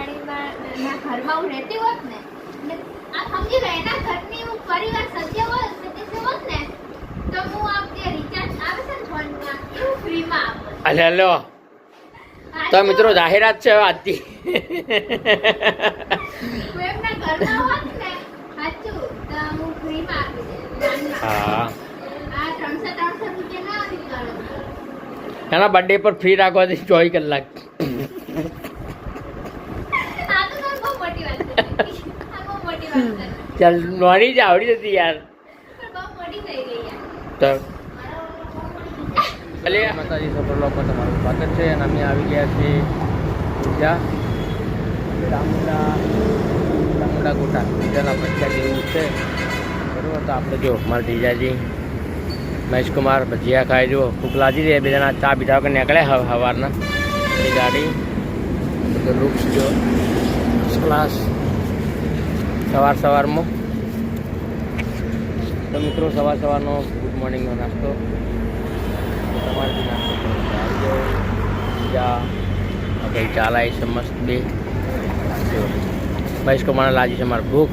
પરિવારના ઘરમાં હું રહેતી હોત ને ને આ સમજી લો એના ઘરની હું પરિવાર સદસ્ય હોત સદસ્ય હોત ને? તો હું આ જે રિચાર્જ આવે છે ને ફોનમાં એવું ફ્રીમાં આપત. અલે લો તો મિત્રો જાહેરાત છે આજથી. હું એમના ઘરમાં હોત ને સાચું તો હું ફ્રીમાં આપી હા. આ ત્રણસો ત્રણસો રૂપિયા ના નીકળે એના બર્થડે પર ફ્રી રાખવાથી ચોવીસ કલાક આ તો તમે બહુ મોટી વાત કરી આ બહુ મોટી વાત કરી ચાલ નોની જ આવડી હતી યાર. પણ બહુ મોટી થઈ તો. ભલે માતાજી સફર લોકો તમારું સ્વાગત છે અને અમે આવી ગયા છીએ પૂજા. ચામુંડા ચામુંડા ગોટા. પૂજાના પ્રખ્યાત જેવું છે. બરાબર તો આપણે જો મારા જીજાજી મહેશકુમાર ભજીયા ખાઈ જો ભૂખ લાગી રહી બે જણા ચા પીધા વગર નીકળ્યા હવે સવારના એ ગાડી. બધું વૃક્ષ જો. ક્લાસ સવાર સવારમાં. તો મિત્રો, સવાર સવારનો ગુડ મોર્નિંગનો નાસ્તો. તમારે નાસ્તો આવી જાઓ. ચા કંઈ ચા છે મસ્ત બે. ભાઈ કુમારને લાગી છે મારી ભૂખ.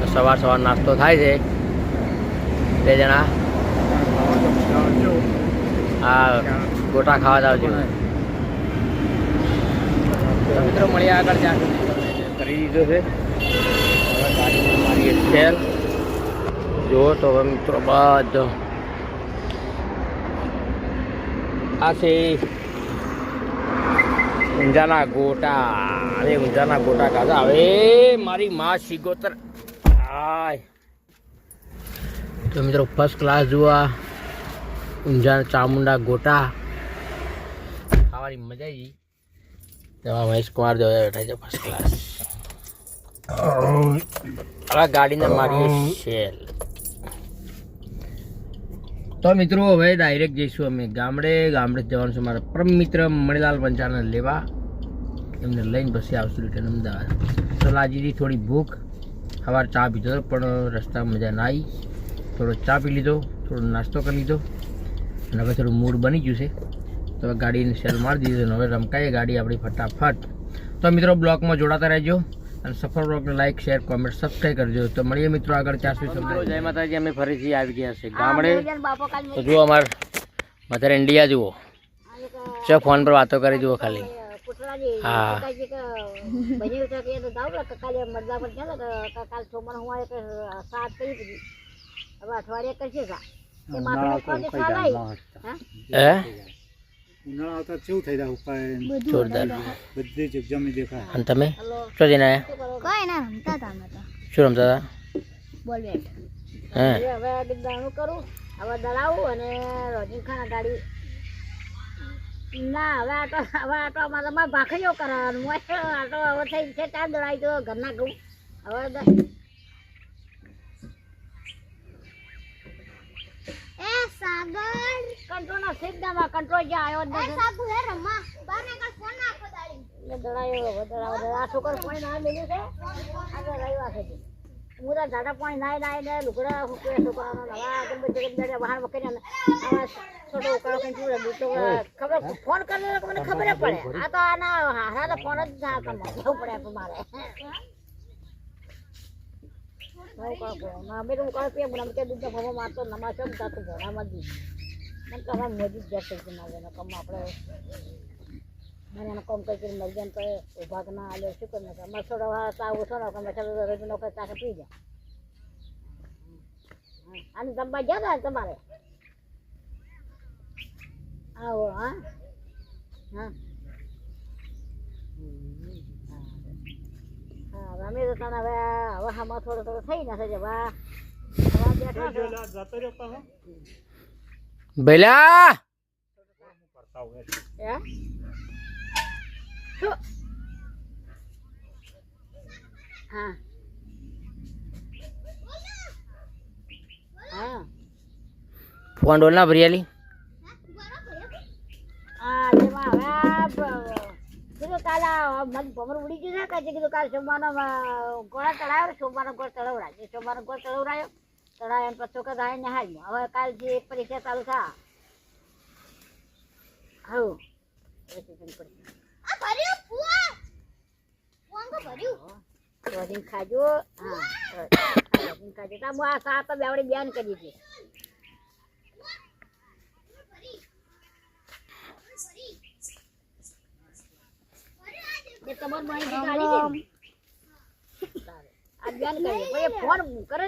તો સવાર સવાર નાસ્તો થાય છે. બે જણા. આ ગોટા ખાવા જાવ છો. મિત્રો મળ્યા આગળ. ત્યાં કરી દીધો છે. મારીએ જુઓ તો હવે મિત્રો બધો આ છે ઊંઝાના ગોટા. હવે ઊંઝાના ગોટા ખાધા હવે મારી માં શિગોતર તો મિત્રો ફર્સ્ટ ક્લાસ આ ઊંઝા ચામુંડા ગોટા. ખાવાની મજા આવી તેમાં મહેશ કુમાર જોયા બેઠા છે ફર્સ્ટ ક્લાસ ગાડીને મારીએ શેલ. તો મિત્રો, હવે ડાયરેક્ટ જઈશું અમે ગામડે. ગામડે જવાનું છે મારા પરમ મિત્ર મણિલાલ પંચાને લેવા. એમને લઈને પછી આવશું રિટર્ન અમદાવાદ. તો લાજીથી થોડી ભૂખ. સવાર ચા પીધો પણ રસ્તા મજા ના આવી થોડો ચા પી લીધો, થોડો નાસ્તો કરી લીધો. અને હવે થોડું મૂડ બની ગયું છે. તો હવે ગાડીને સેલ મારી દીધો અને હવે રમકાઈએ ગાડી આપણી ફટાફટ. તો મિત્રો, બ્લોકમાં જોડાતા રહેજો. અને સફળ બ્લોગને લાઈક શેર કોમેન્ટ સબસ્ક્રાઈબ કરજો. તો મળીએ મિત્રો આગળ ત્યાં સુધી જય માતાજી. અમે ફરીથી આવી ગયા છે ગામડે. તો જુઓ અમાર મધર ઇન્ડિયા જુઓ. ચો ફોન પર વાતો કરી જુઓ ખાલી. હા? હે? ઉનાળા આવતા કેવું થઈ જાય ઉપાય જોરદાર. બધી જ જમી દેખાય. અને તમે? શું જઈને આવ્યા કઈ ના રમતા હતા અમે તો. શું રમતા હતા? બોલ બેટ હે. હવે દાણું કરું હવે દળાવું અને રોજી ખાના ગાડી. ના હવે આટો હવે આટો અમારે મારે ભાખરીઓ કરવાનું હોય. આટો હવે થઈ છે ત્યાં દળાઈ દો ઘરના ઘઉં. હવે દ- એ સાગર કંટ્રોલનો સીધા કંટ્રોલ જે આવ્યો જ નથી. સાબુ હે રમવા બાર ના ફોન નાખો દાડી દળાવો દળાવો. આ છોકરો પાણી ના મેલે છે? આગળ રહેવા છે મુરા ઝાડા પાણી નાય નાય ને લુગડા હુકે છોકરાનો નવા ગમે તે ગમે બહાર વકરી ને આવા છોટો ઉકાળો કઈ પીવડે બુટો ખબર ફોન કરીને તો મને ખબર પડે. આ તો આના હારા તો ફોન જ ના કરવા જવું પડે આપણે મારે ના તો ઉકાળો પીએ મને કે દૂધ ભમો મારતો નમા છે તા તો ભણામાં દી મને તો હવે મોદી જ જશે કે ના આપણે મને કોમ કરી મરી જાય તો ના આલે શું કરી નાખે? અમારે થોડો વાર તા ઓછો નાખો અમે રવિ તાકે પી જાય. અને જમવા ગયા હતા તમારે? આવો, હા? હા. હા રમે તો તને થોડો થોડો થઈ ના છે વા. હવે બેઠા જતો રહ્યો ભેલા! હે. ફોન ડોલ ના ભરિયાલી હા જેમાં હવે આ બ- કીધું કાલે આ મગ ભમર ઉડી ગયું કાલે સોમવારનો અ, ગોળા ચડાવ્યો સોમવારનો ગોળ ચડાવડાય. સોમવારનો ગોળ ચડાવડાયો. ચડાવ્યો અને પછી છોકરા થાય ને હવે કાલથી પરીક્ષા ચાલુ થા. હા આ ભર્યું ફુવા વધીને ખાજો. હા ખાજો. તો બેવડી બેન કરી છે તમારે ને? આ બેન કરી ફોન કરે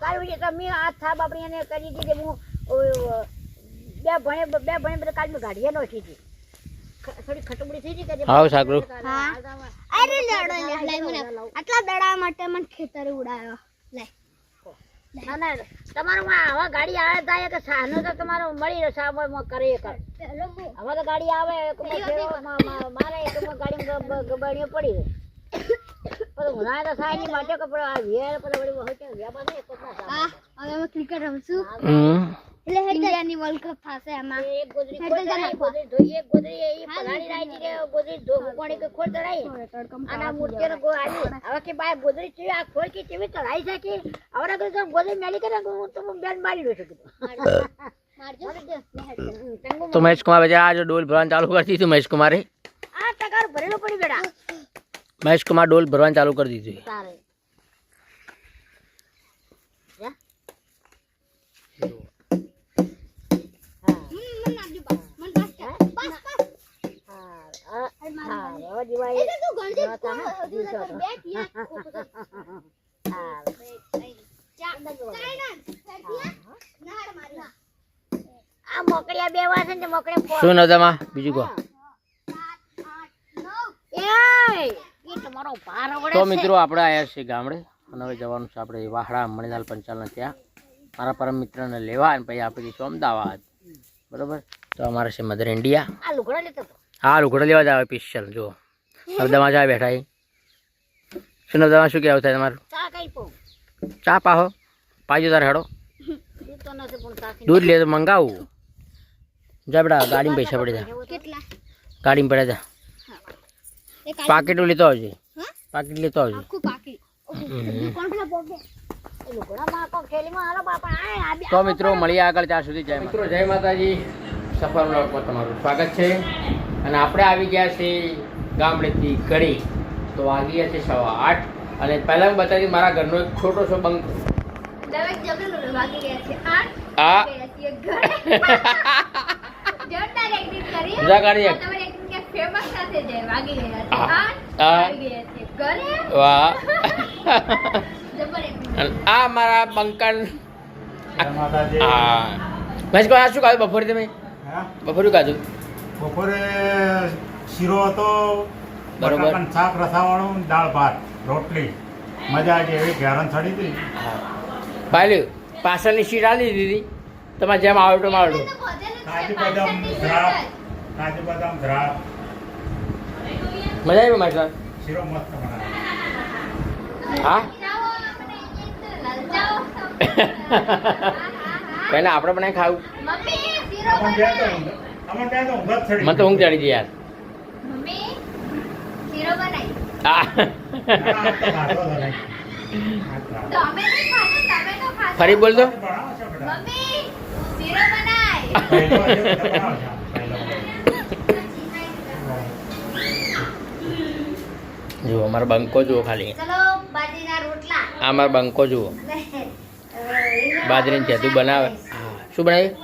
વળી તમે આ થાપ આપણી એને કરી દીધી. હું બે ભણે બે ભણે બધા કાલ મેં ગાડીએ નો હતી થોડી ખટબડી થઈ હતી કે જે- આવો હા. અરે લડો લે મને આટલા દડા માટે મને ખેતરે ઉડાયો. લે. ના ના તમારું આ આવા ગાડી આવે થાય કે સાનો તો તમારો મળી રહ્યો મ- કરે હવે તો ગાડી આવે મારે ગાડી ગબાડીઓ પડી રહે. પછી ઉનાળે તો સાહેબની માટે કે આ વેર પછી વળી હોય કે વ્યાપાર નહીં એક જ ના સામે. હા હવે અમે ક્રિકેટ રમશું એટલે ઇન્ડિયાની વર્લ્ડ કપ થશે એમાં એક ગોદરી હેડ ખોલ તો ચડાઈ, જરા ગોદરી ધોઈ, ગોદરી એ પલાળી રાખી દે, ગોદરી ધો- કોણી કે ખોલ ચડાઈ. અને આ ગો આવી. હવે કે બાય ગોદરી ચીવી આ ખોલ કે ચીવી ચડાઈ છે કે? હવે ગોદરી મેલી કરે હું તો બેન મારી. મારજો. હમ, તો મહેશ કુમાર બજા જો ડોલ ભરવાનું ચાલુ કરી દીધું મહેશ કુમારે આ ટકાર ભરેલો પડી બેડા મહેશ કુમાર ડોલ ભરવાનું ચાલુ કરી દીધું. શું નજામાં? બીજું કહો. તો મિત્રો આપણે આવ્યા છીએ ગામડે અને હવે જવાનું છે આપણે વાહડા મણિલાલ પંચાલના ત્યાં. મારા પરમ મિત્રને લેવા અને પછી આપણે જઈશું અમદાવાદ. બરોબર? તો અમારે છે મધર ઇન્ડિયા. હા લુગડા લેવા જ આવે સ્પેશિયલ જો નવદામાં જાય બેઠા છે શું નવદામાં શું કહેવું થાય તમારું? ચા કઈ પો. ચા પાહો. પાજો તારે હેડો. દૂધ તો નથી પણ ચા દૂધ લે. તો મંગાવું. જા બેટા ગાડીમાં પૈસા પડે જા. ગાડીમાં પડ્યા જા. પાકેટો લેતો આવજે હા? પાકીટ લેતો આવજે આખું પાકીટ. તો મિત્રો મળીએ આગળ ત્યાં સુધી. જય મિત્રો જય માતાજી. સફર બ્લોકમાં તમારું સ્વાગત છે. અને આપણે આવી ગયા છીએ ગામડેથી ઘડી. તો વાગી ગયા છે સવા આઠ. અને પહેલાં હું બતાવી મારા ઘરનો એક છોટો બંક છે આઠ. આ. સાથે. વાગી ગયા છે. આ. વાગી ગયા છે. ઘરે. વાહ. આ મારા બંકન હા. આ શું ખાધું બપોરે તમે? હા? બપોરે ખાધું? બપોરે શીરો હતો બરોબર. શાક રસાવાળું દાળ ભાત રોટલી. મજા આવી એવી ઘેરન ચડી હતી. હા. ભાઈ પાછળની સીટ આલી દીધી તમારે જેમ આવડતું આવડો. તો ભોજન જ છે, કાજુ બદામ. કાજુ બદામ દ્રાક્ષ મજા આવી મારા શીરો મસ્ત હા? તો કઈ ના આપણે પણ ખાવું. તો તો મને તો ઊંઘ ચડી ગઈ યાર. ફરી બોલ બનાય. આ ના, આ તો ખાધો હતો નહીં. આ ખાધો. તો અમે નહીં ખાધું, તમે તો ખાધું. ફરી બોલ તો બનાવો છો બેટા? મમ્મી શીરો બનાય. પહેલો હશે તો બનાવો છો. પહેલો. જુઓ અમારો બંકો જુઓ ખાલી. આ અમારો બંકો જુઓ. બાજરીની ચેતું બનાવે. શું બનાવ્યું?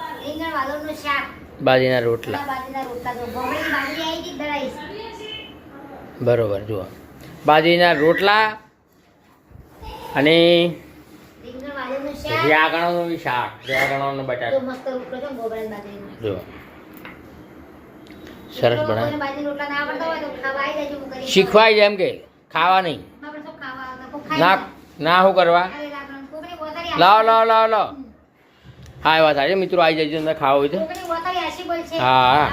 બાજરીના રોટલા. બરોબર જુઓ. બાજરીના રોટલા અને રીંગણ વાલોરનું શાક. રેગણાનું બટાકા. રેગણાનું બટાટું મસ્ત રોટલો છે ગોબરા બાજરીનો જુઓ સરસ બનાવે. શીખવાય છે જેમ કે ખાવા નહીં. ના ના. શું કરવા? લાવ લાવ લાવ લાવ. હા એ વાત સાચી. મિત્રો આવી જાય અંદર ખાવા હોય તો. છે. હા.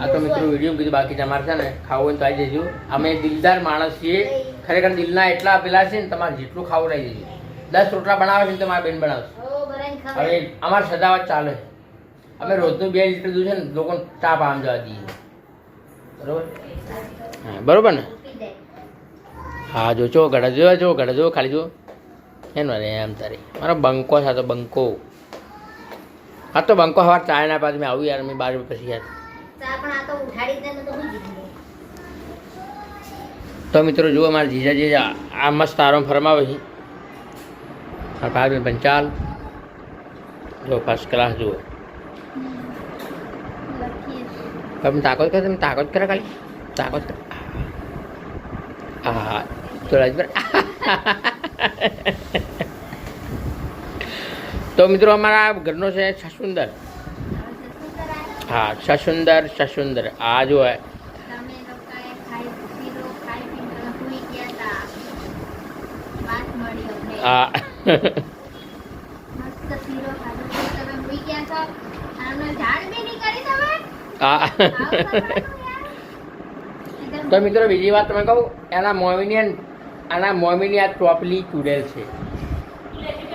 આ તો મિત્રો વીડિયો કીધું બાકી તમારે છે ને ખાવું હોય તો આવી જજો. અમે દિલદાર માણસ છીએ. ખરેખર દિલના એટલા પેલા છે ને તમારે જેટલું ખાવું રહી જજો. દસ રોટલા બનાવે છે ને તમારા બેન બનાવશે. હવે અમારે સદાવત ચાલે. અમે રોજનું બે લીટર દૂધ છે ને લોકોને તાપ આમ જવા દઈએ. બરોબર? હા બરોબર ને? હા જો છો ઘડા જો જો ઘડા જો ખાલી જો. એમ ને એમ તારી. મારો બંકો છે તો બંકો. હા તો બંકો હવાર ચાય ના પાછી મેં આવું યાર મેં બાર પછી યાર. તો મિત્રો જુઓ મારા જીજાજી આ મસ્ત આરામ ફરમાવે છે. મારા ભાઈ પંચાલ જો ફર્સ્ટ ક્લાસ જુઓ. છીએ. તમે તાકાત કરો તમે તાકાત કરો ખાલી તાકાત કરો હા હા તો રાજભર તો મિત્રો અમારા ઘરનો છે સસુંદર હવે સસુંદર આ હા સસુંદર સસુંદર આ જો હે તમે લોકોએ ખાઈ શીરો ખાઈ પીને તમે સૂઈ ગયા તા વાત મળી અમને આ મસ્ત શીરો ખાધો તો તમે સૂઈ ગયા છો આનો ઝાડ બી નહીં કરી તમે એકદમ તો મિત્રો બીજી વાત તમે કહું એના મોમીની આના મોમીની આ ટોપલી ચૂડેલ છે.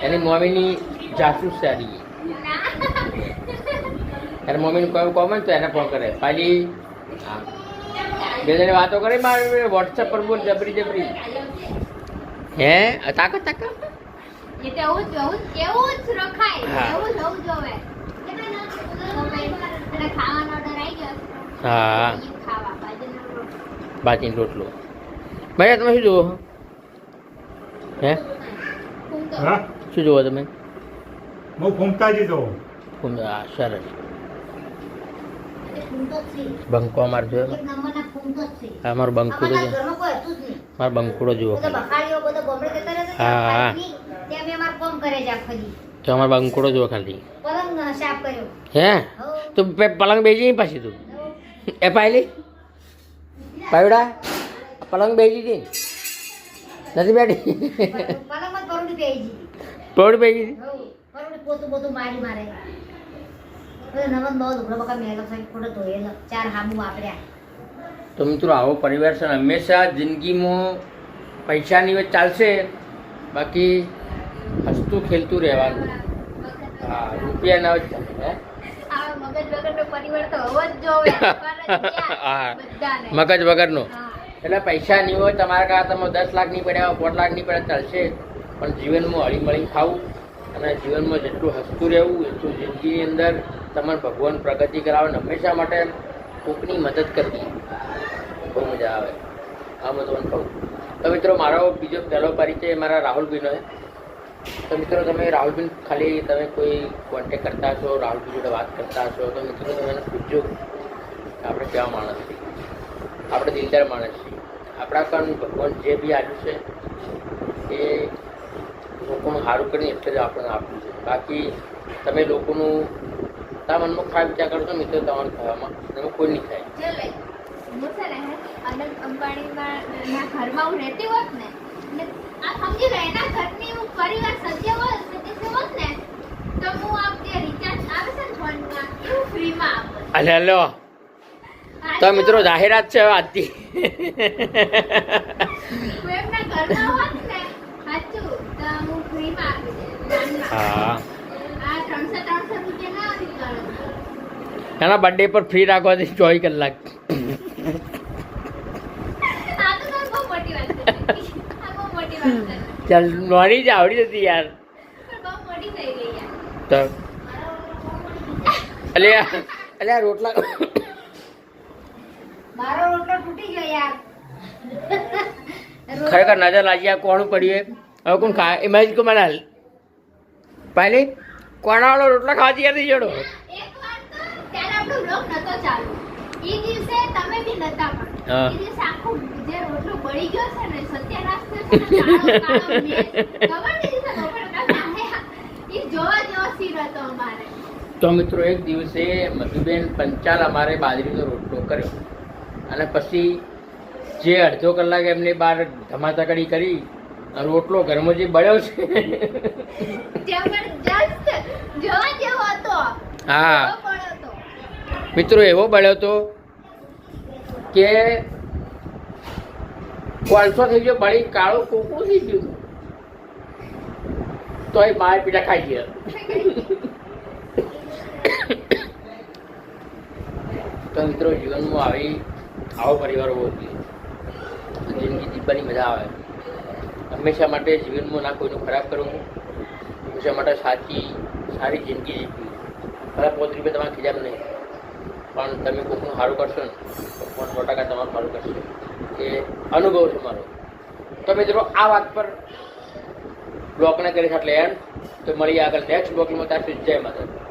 એની મોમીની જાસૂસ સારી. એને મમ્મીને કહ્યું કોમન તો એને ફોન કરે. પાલી હા. બે જણી વાતો કરી મારે વોટ્સએપ પર બોલ જબરી જબરી. હે? તાકાત તાકાત હા. હા. બાજરીનો રોટલો. ભાઈ તમે શું જુઓ? હે? હા? શું જુઓ તમે? હું ફૂમતાજી તો હા સરસ. બંકો અમારે જોયો? એક નંબરના ફૂમતો જ છે. હા મારો બંકુડો જો. ઘરમાં કોઈ હતું જ નહીં. મારો બંકુડો જુઓ હા, તે અમે અમારે બંકુડો જુઓ ખાલી. પલંગ હે? તો પલંગ બેસી નહીં પાછી તું. એ પાયલી? પાયડા પલંગ બેસી હતી. નથી બેઠી? પરોડી બેસી હતી? તો મિત્રો, આવો પરિવાર છે હંમેશા જિંદગીમાં પૈસાની વચ્ચે ચાલશે, બાકી હસતું ખેલતું રહેવાનું. હા રૂપિયા ના? આ મગજ વગરનો એટલે પૈસા નહીં હોય તમારા કાં તમે દસ લાખ નહીં પડ્યા પાંચ લાખ નહીં પડ્યા ચાલશે પણ જીવનમાં હળીમળી ખાવું અને જીવનમાં જેટલું હસતું રહેવું એટલું જિંદગીની અંદર તમારે ભગવાન પ્રગતિ કરાવે ને હંમેશા માટે કોકની મદદ કરવી. બહુ મજા આવે. આ બધું તમને કહું. તો મિત્રો મારો બીજો પહેલો પરિચય મારા રાહુલભાઈનો છે. તો મિત્રો, તમે રાહુલભાઈ ખાલી તમે કોઈ કોન્ટેક કરતા હશો રાહુલભાઈ જોડે વાત કરતા હશો, તો મિત્રો, તમે એને પૂછજો આપણે કેવા માણસ છીએ? આપણે દિલદાર માણસ છીએ. આપણા કારણ ભગવાન જે બી આપ્યું છે, એ લોકોનું સારું કરીને એટલે જ આપણને આપ્યું છે. બાકી તમે લોકોનું તમારા મનમાં ખરાબ વિચાર કરશો મિત્રો, તમારે થવામાં એમાં કોઈ નહીં થાય. છે અંબાણીમાં ઘરમાં હું રહેતી હોત ને સમજી લો એના ઘરની હું પરિવાર સદસ્ય હોત સદસ્ય હોત ને તો હું આપ જે રિચાર્જ આવે છે ને ફોનમાં એવું ફ્રીમાં આપત અલે હલો આ તો મિત્રો જાહેરાત છે આજથી. હું એમના ઘરમાં હોત ને સાચું તો હું ફ્રીમાં આપી દે હા. આ ત્રણસો ત્રણસો રૂપિયા ના નીકળે. એના બર્થડે પર ફ્રી રાખવાથી ચોવીસ કલાક આ તો તમે બહુ મોટી વાત કરી આ બહુ મોટી વાત કરી ચાલ નોની જ આવડી હતી યાર. તો અલે અલે આ રોટલા મારો રોટલો તૂટી ગયો યાર. ખરેખર નજર લાગી આ કોણ પડ્યું? હવે કોણ ખા એમાં જ મને પાલી કોણાવાળો રોટલા ખાવાથી યાર જોડો એક વાર તો ત્યારે આપણો બ્લોગ નતો ચાલુ. એ દિવસે તમે બી નતા પણ. તો મિત્રો એક દિવસે મધુબેન પંચાલ અમારે બાજરીનો રોટલો કર્યો. અને પછી જે અડધો કલાક એમની બહાર ધમાતાકડી કરી રોટલો ઘરમાં જે બળ્યો છે. હા. મિત્રો એવો બળ્યો હતો કે કોલસો થઈ ગયો, બળી કાળો કોકું થઈ ગયું. તો એ માર પીડા ખાઈ ગયા. તો મિત્રો, જીવનમાં આવી આવો પરિવાર હોવો જોઈએ જિંદગી જીવવાની મજા આવે. હંમેશા માટે જીવનમાં ના કોઈનું ખરાબ કરવું, હંમેશા માટે સાચી, સારી જિંદગી જીવવી. ખરાબ પોત રૂપિયા તમારે ખીજામ નહીં. પણ તમે કોકનું સારું કરશો ને, તો પણ સો ટકા તમારું સારું કરશે. એ અનુભવ છે મારો. તો મિત્રો, આ વાત પર બ્લોકને કરી છે એટલે એન્ડ તો મળીએ આગળ નેક્સ્ટ બ્લોકમાં. ત્યાં જય માતા